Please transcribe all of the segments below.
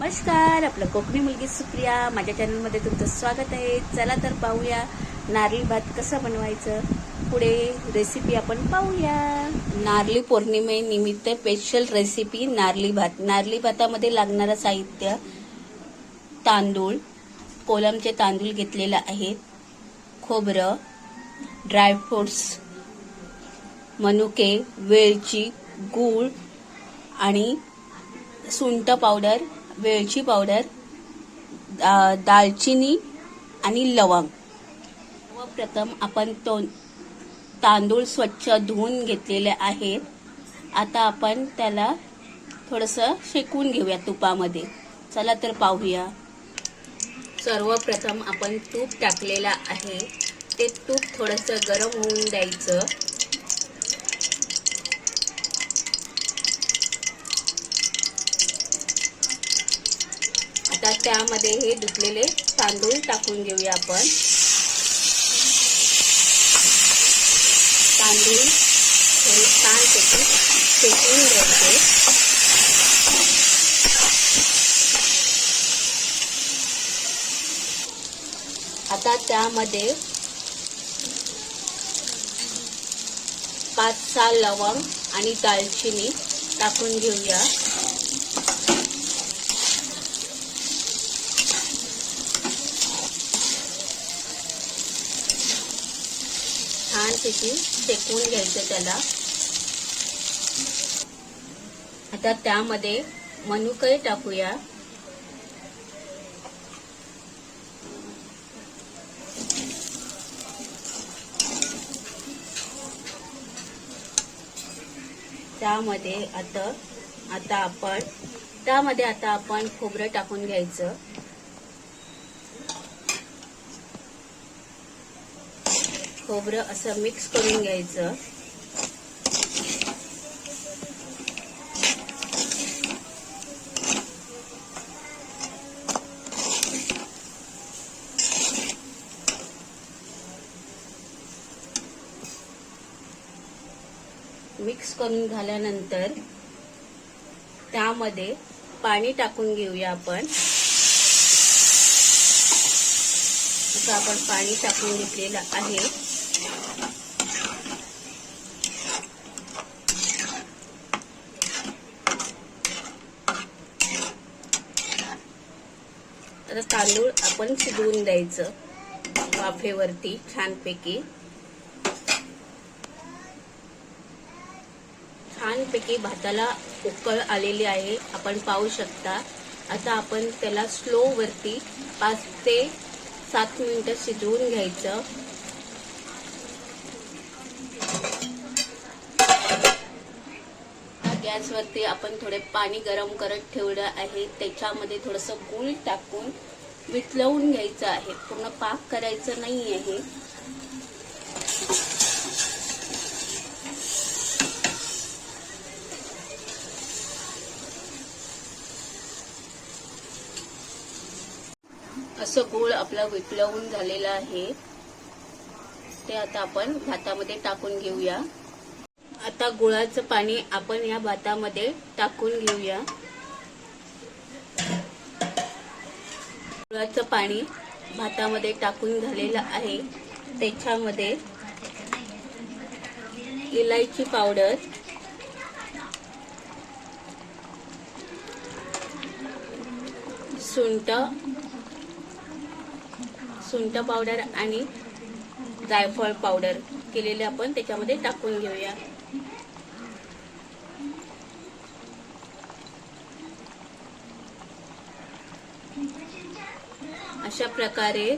नमस्कार आपलं कोकणी मुलगी सुप्रिया. माझ्या चॅनलमध्ये तुमचं स्वागत आहे. चला तर पाहूया नारळी भात कसं बनवायचं. पुढे रेसिपी आपण पाहूया. नारळी पौर्णिमेनिमित्त स्पेशल रेसिपी नारळी भात. नारळी भातामध्ये लागणारं साहित्य तांदूळ कोलमचे तांदूळ घेतलेलं आहेत. खोबरं ड्रायफ्रुट्स मनुके वेलची गूळ आणि सुंठ पावडर वेलची पावडर दा- दालचिनी आणि लवंग. सर्वप्रथम आपण तो तांदूळ स्वच्छ धुवून घेतलेले आहेत. आता आपण त्याला थोडंसं शेकून घेऊया तुपामध्ये. चला तर पाहूया. सर्वप्रथम आपण तूप टाकलेलं आहे. ते तूप थोडंसं गरम होऊन द्यायचं. आता त्यामध्ये हे धुतलेले तांदूळ टाकून घेऊया आपण. तांदूळ थोडे छानपैकी शेकून घ्यायचे. आता त्यामध्ये पाच सहा लवंग आणि दालचिनी टाकून घेऊया. छानपैकी शेकून घ्यायचं त्याला. आता त्यामध्ये मनुकही टाकूया. त्यामध्ये आता आता आपण त्यामध्ये आता आपण खोबरं टाकून घ्यायचं. खोबरं असं मिक्स करून घ्यायचं. मिक्स करून झाल्यानंतर त्यामध्ये पाणी टाकून घेऊया आपण. असं आपण पाणी टाकून घेतलेलं आहे. आता तांदूळ आपण शिजवून द्यायचं. वाफेवरती छानपैकी. छानपैकी भाताला उकळ आलेली आहे. आपण पाहू शकता. आता आपण त्याला स्लो वरती पाच ते सात मिनिटं शिजवून घ्यायचं. गॅसवरती आपण थोडे पाणी गरम करत ठेवलं आहे. त्याच्यामध्ये थोडंसं गूळ टाकून वितळवून घ्यायचं आहे. पूर्ण पाक करायचं नाही आहे असं गूळ आपला विटलवून झालेलं आहे. ते आता आपण भातामध्ये टाकून घेऊया. आता गुळाचं पाणी आपण या भातामध्ये टाकून घेऊया. गुळाचं पाणी भातामध्ये टाकून झालेलं आहे. त्याच्यामध्ये इलायची पावडर सुंट सुंट पावडर आणि जायफळ पावडर केलेले आपण त्याच्यामध्ये टाकून घेऊया. अशा प्रकारे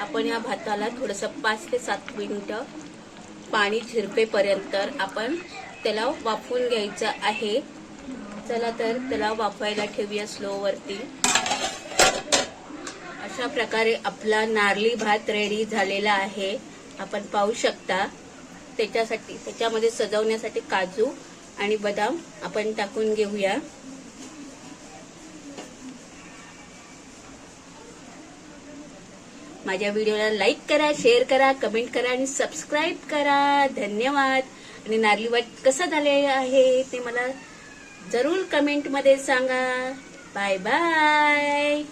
आपण या भाताला थोडंसं पाच ते सात मिनटं पाणी झिरपेपर्यंत आपण त्याला वाफवून घ्यायचं आहे. चला तर त्याला वाफायला ठेवूया स्लोवरती. अशा प्रकारे आपला नारली भात रेडी झालेला आहे. आपण पाहू शकता. त्याच्यासाठी त्याच्यामध्ये सजवण्यासाठी काजू आणि बदाम आपण टाकून घेऊया. माझ्या व्हिडिओला लाईक करा शेअर करा कमेंट करा आणि सबस्क्राईब करा. धन्यवाद. आणि नारली वाट कसं झाले आहे ते मला जरूर कमेंटमध्ये सांगा. Bye bye.